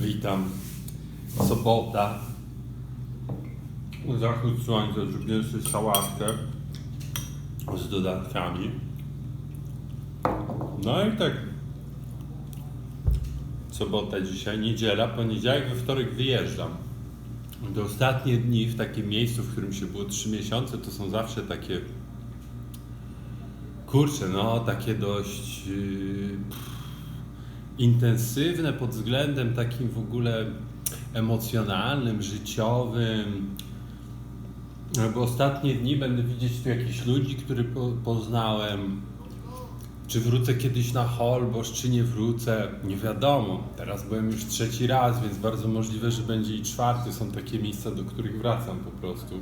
Witam. Sobota. Zachód słońca. Zrobiłem sobie sałatkę z dodatkami. No i tak. Sobota dzisiaj, niedziela, poniedziałek, we wtorek wyjeżdżam. Te ostatnie dni w takim miejscu, w którym się było 3 miesiące, to są zawsze takie kurczę, no takie dość yy, intensywne pod względem takim w ogóle emocjonalnym, życiowym. Bo ostatnie dni będę widzieć tu jakichś ludzi, których po, poznałem. Czy wrócę kiedyś na Holbosz, czy nie wrócę, nie wiadomo. Teraz byłem już trzeci raz, więc bardzo możliwe, że będzie i czwarty. Są takie miejsca, do których wracam po prostu.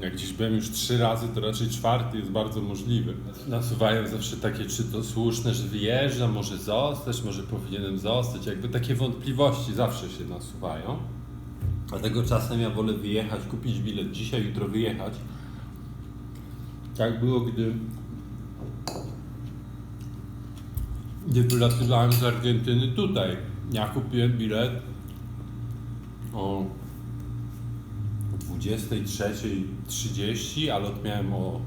Jak gdzieś byłem już trzy razy, to raczej czwarty jest bardzo możliwy. Nasuwają zawsze takie, czy to słuszne, że wyjeżdżam, może zostać, może powinienem zostać. Jakby takie wątpliwości zawsze się nasuwają. Dlatego czasem ja wolę wyjechać, kupić bilet dzisiaj, jutro wyjechać. Tak było, gdy gdy wylatywałem z Argentyny tutaj. Ja kupiłem bilet o 23.30, ale odmiałem o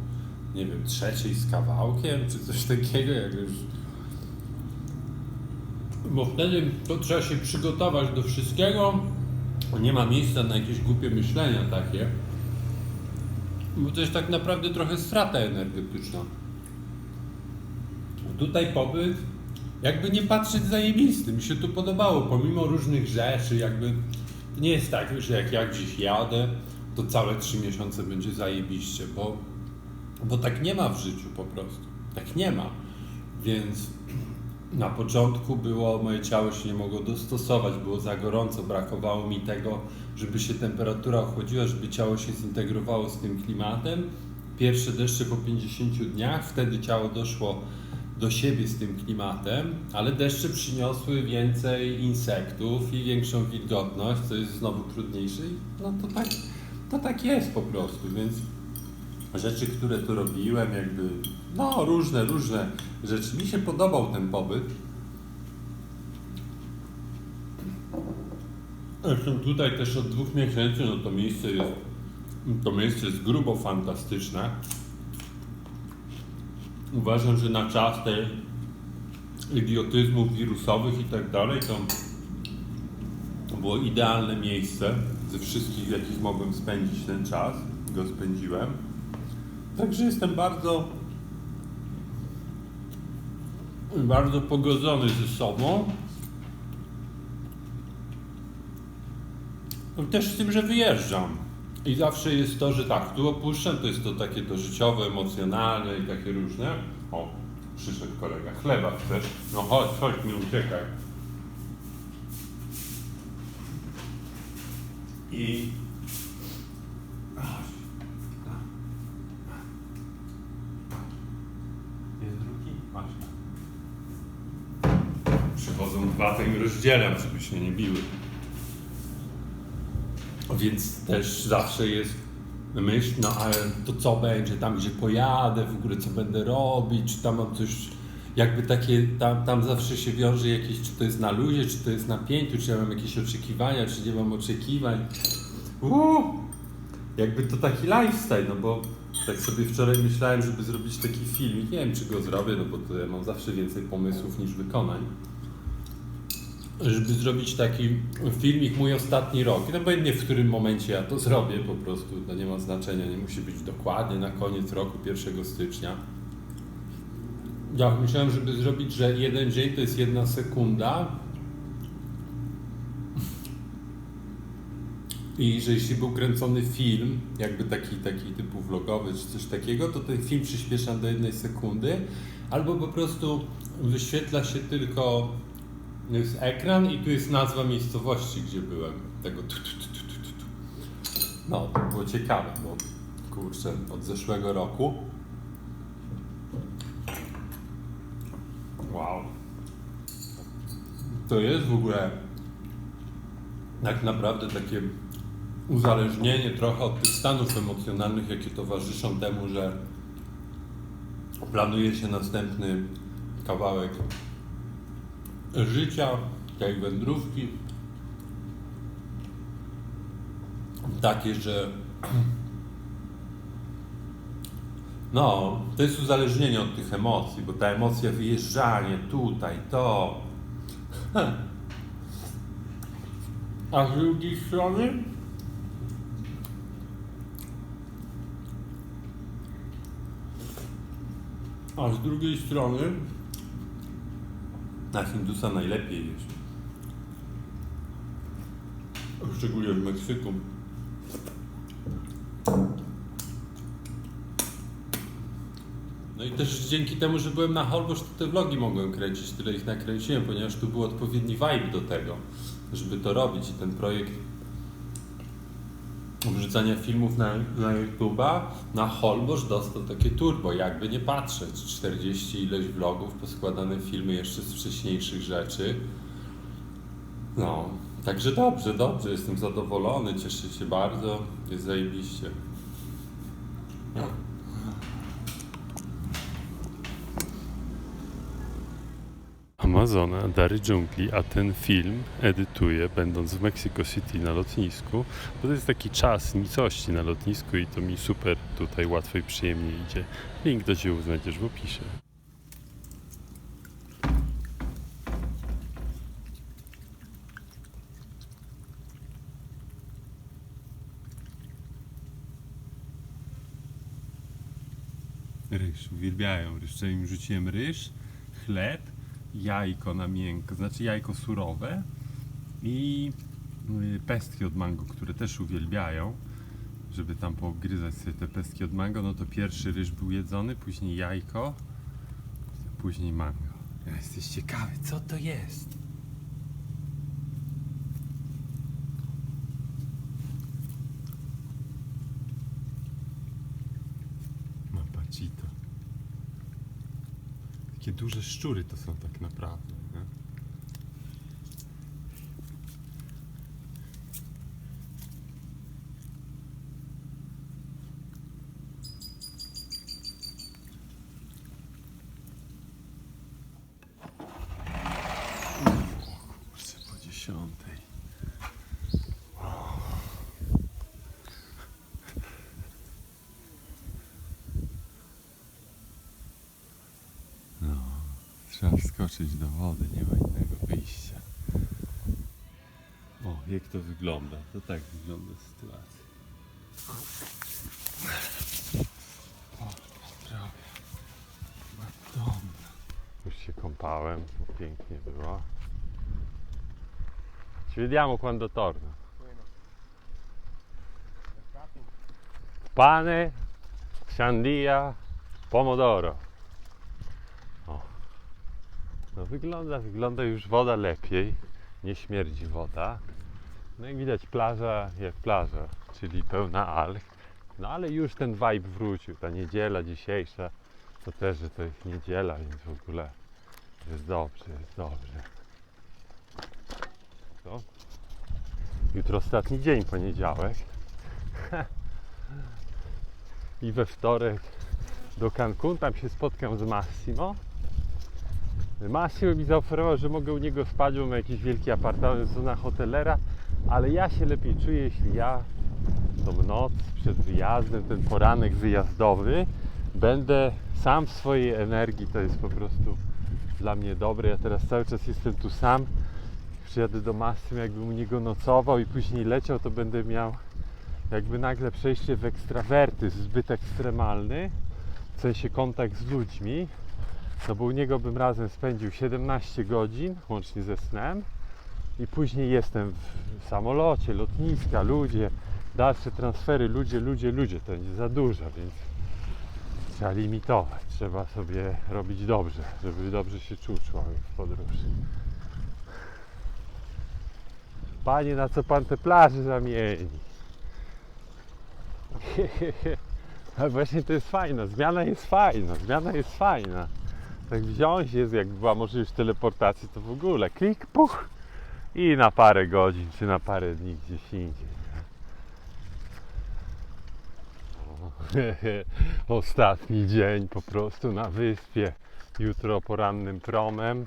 nie wiem, trzeciej z kawałkiem, czy coś takiego, jak już. Bo wtedy to trzeba się przygotować do wszystkiego. Nie ma miejsca na jakieś głupie myślenia takie. Bo to jest tak naprawdę trochę strata energetyczna. Tutaj pobyt, jakby nie patrzeć zajebisty. Mi się tu podobało, pomimo różnych rzeczy, jakby to nie jest tak, że jak ja gdzieś jadę, to całe trzy miesiące będzie zajebiście, bo, bo tak nie ma w życiu po prostu. Tak nie ma. Więc na początku było, moje ciało się nie mogło dostosować, było za gorąco, brakowało mi tego, żeby się temperatura ochłodziła, żeby ciało się zintegrowało z tym klimatem. Pierwsze deszcze po 50 dniach, wtedy ciało doszło do siebie z tym klimatem, ale deszcze przyniosły więcej insektów i większą wilgotność, co jest znowu trudniejsze. No to tak, to tak jest po prostu, więc rzeczy, które tu robiłem, jakby, no różne, różne rzeczy. Mi się podobał ten pobyt. Zresztą tutaj też od dwóch miesięcy, no to miejsce jest, to miejsce jest grubo fantastyczne. Uważam, że na czas tej idiotyzmów wirusowych i tak dalej, to było idealne miejsce ze wszystkich, jakich mogłem spędzić ten czas. Go spędziłem. Także jestem bardzo bardzo pogodzony ze sobą. No Też z tym, że wyjeżdżam. I zawsze jest to, że tak, tu opuszczam, to jest to takie to życiowe, emocjonalne i takie różne. O, przyszedł kolega. Chleba chcesz? No chodź, chodź, nie uciekaj. I... Jest drugi? Przychodzą dwa, to im rozdzielam, żeby się nie biły. Więc też zawsze jest myśl, no ale to co będzie tam, gdzie pojadę, w ogóle co będę robić, czy tam mam coś, jakby takie, tam, tam zawsze się wiąże jakieś, czy to jest na luzie, czy to jest na pięciu, czy ja mam jakieś oczekiwania, czy nie mam oczekiwań. Uuu, jakby to taki lifestyle, no bo tak sobie wczoraj myślałem, żeby zrobić taki film, nie wiem czy go zrobię, no bo to ja mam zawsze więcej pomysłów niż wykonań żeby zrobić taki filmik mój ostatni rok. I obojętnie w którym momencie ja to zrobię, po prostu to nie ma znaczenia, nie musi być dokładnie na koniec roku, 1 stycznia. Ja myślałem, żeby zrobić, że jeden dzień to jest jedna sekunda. I że jeśli był kręcony film, jakby taki, taki typu vlogowy czy coś takiego, to ten film przyspiesza do jednej sekundy, albo po prostu wyświetla się tylko jest ekran i tu jest nazwa miejscowości, gdzie byłem. Tego tu, tu, tu, tu, tu. No, to było ciekawe, bo kurczę, od zeszłego roku. Wow. To jest w ogóle tak naprawdę takie uzależnienie trochę od tych stanów emocjonalnych, jakie towarzyszą temu, że planuje się następny kawałek życia, tej wędrówki. Takie, że no, to jest uzależnienie od tych emocji, bo ta emocja wyjeżdżanie tutaj, to. A z drugiej strony A z drugiej strony na Hindusa najlepiej jeść. Szczególnie w Meksyku. No i też dzięki temu, że byłem na Holbox, to te vlogi mogłem kręcić, tyle ich nakręciłem, ponieważ tu był odpowiedni vibe do tego, żeby to robić i ten projekt wrzucania filmów na, na YouTube'a, na Holbox dostał takie turbo, jakby nie patrzeć, 40 ileś vlogów, poskładane filmy jeszcze z wcześniejszych rzeczy. No, także dobrze, dobrze, jestem zadowolony, cieszę się bardzo, jest zajebiście. Amazona Dary Dżungli, a ten film edytuję będąc w Mexico City na lotnisku, bo to jest taki czas nicości na lotnisku i to mi super tutaj łatwo i przyjemnie idzie. Link do dzieł znajdziesz w opisie. Ryż, uwielbiają ryż. Wczoraj im rzuciłem ryż, chleb, jajko na miękko, znaczy jajko surowe i y, pestki od mango, które też uwielbiają, żeby tam pogryzać sobie te pestki od mango, no to pierwszy ryż był jedzony, później jajko, później mango. Ja jesteś ciekawy, co to jest? Takie duże szczury to są tak naprawdę. Nie? Kurczę, po dziesiątej. No, trzeba wskoczyć do wody, nie ma innego wyjścia. O, jak to wygląda? To tak wygląda sytuacja. Już się kąpałem, pięknie było. Ci vediamo quando torno. Pane, sandia, pomodoro. No wygląda, wygląda już woda lepiej. Nie śmierdzi woda. No i widać plaża jak plaża, czyli pełna alg. No ale już ten vibe wrócił. Ta niedziela dzisiejsza to też, że to jest niedziela, więc w ogóle jest dobrze, jest dobrze. Co? Jutro ostatni dzień, poniedziałek. I we wtorek do Cancun, tam się spotkam z Massimo. Massimo mi zaoferował, że mogę u niego spać, bo ma jakiś wielki apartament, zona hotelera, ale ja się lepiej czuję, jeśli ja tą noc przed wyjazdem, ten poranek wyjazdowy, będę sam w swojej energii, to jest po prostu dla mnie dobre. Ja teraz cały czas jestem tu sam. Przyjadę do Massimo, jakbym u niego nocował i później leciał, to będę miał jakby nagle przejście w ekstrawerty, zbyt ekstremalny, w sensie kontakt z ludźmi. No bo u niego bym razem spędził 17 godzin, łącznie ze snem. I później jestem w samolocie, lotniska, ludzie, dalsze transfery, ludzie, ludzie, ludzie. To będzie za dużo, więc trzeba limitować. Trzeba sobie robić dobrze, żeby dobrze się czuł człowiek w podróży. Panie, na co pan te plaże zamieni? Ale właśnie to jest fajne, zmiana jest fajna, zmiana jest fajna. Tak wziąć jest, jak była możliwość teleportacji, to w ogóle klik, puch i na parę godzin, czy na parę dni gdzieś indziej. Ostatni dzień po prostu na wyspie. Jutro porannym promem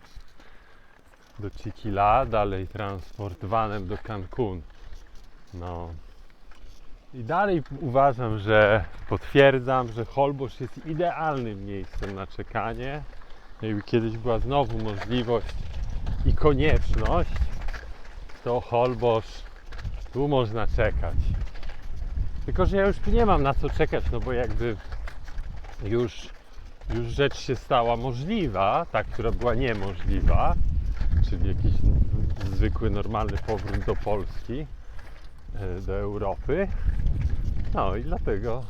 do Chiquila, dalej transport vanem do Cancun. No, I dalej uważam, że potwierdzam, że Holbosz jest idealnym miejscem na czekanie. Jakby kiedyś była znowu możliwość i konieczność, to Holbosz tu można czekać. Tylko, że ja już tu nie mam na co czekać, no bo jakby już, już rzecz się stała możliwa, ta, która była niemożliwa, czyli jakiś zwykły, normalny powrót do Polski, e, do Europy. No i dlatego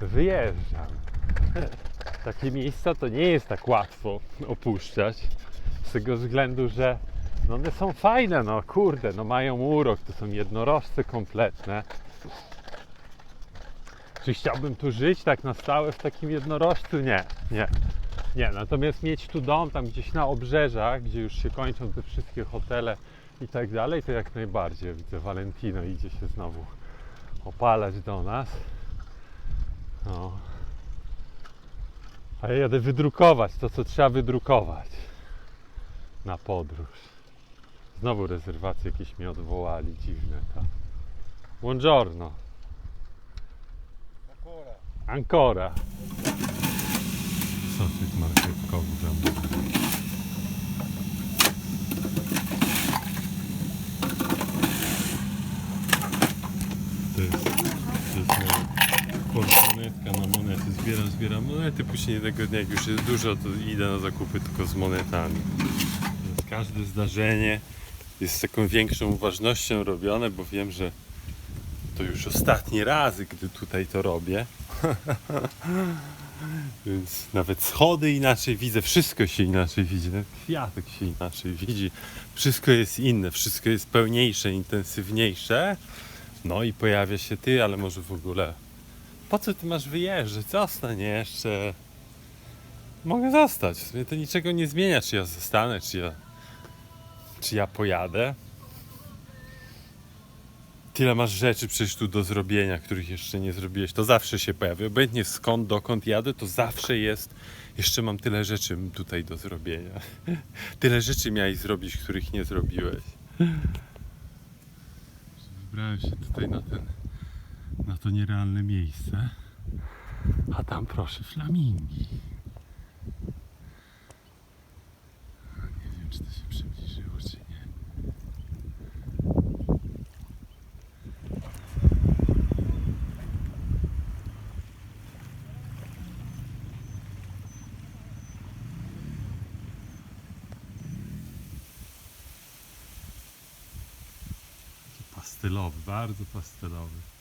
wyjeżdżam. Takie miejsca to nie jest tak łatwo opuszczać, z tego względu, że no one są fajne, no kurde, no mają urok, to są jednorożce kompletne. Czy chciałbym tu żyć tak na stałe w takim jednorożcu? Nie, nie. Nie, natomiast mieć tu dom tam gdzieś na obrzeżach, gdzie już się kończą te wszystkie hotele i tak dalej, to jak najbardziej. Widzę, Valentino idzie się znowu opalać do nas. No. A ja jadę wydrukować to, co trzeba wydrukować na podróż. Znowu rezerwacje jakieś mi odwołali, dziwne to. Buongiorno. Ancora. Sosyk marchewkowy tam. To jest, to jest moja portmonetka na. Zbieram, zbieram monety, później jednego dnia jak już jest dużo, to idę na zakupy tylko z monetami. Każde zdarzenie jest z taką większą uważnością robione, bo wiem, że to już ostatni razy, gdy tutaj to robię. Więc nawet schody inaczej widzę, wszystko się inaczej widzi, kwiatek się inaczej widzi. Wszystko jest inne, wszystko jest pełniejsze, intensywniejsze. No i pojawia się ty, ale może w ogóle. Po co ty masz wyjeżdżać? Zostań jeszcze. Mogę zostać. W sumie to niczego nie zmienia, czy ja zostanę, czy ja. Czy ja pojadę. Tyle masz rzeczy przecież tu do zrobienia, których jeszcze nie zrobiłeś. To zawsze się pojawia. Obojętnie skąd, dokąd jadę, to zawsze jest. Jeszcze mam tyle rzeczy tutaj do zrobienia. Tyle rzeczy miałeś zrobić, których nie zrobiłeś. Wybrałem się tutaj na ten, na to nierealne miejsce. A tam proszę flamingi. Nie wiem, czy to się przybliżyło, czy nie. Pastelowy, bardzo pastelowy.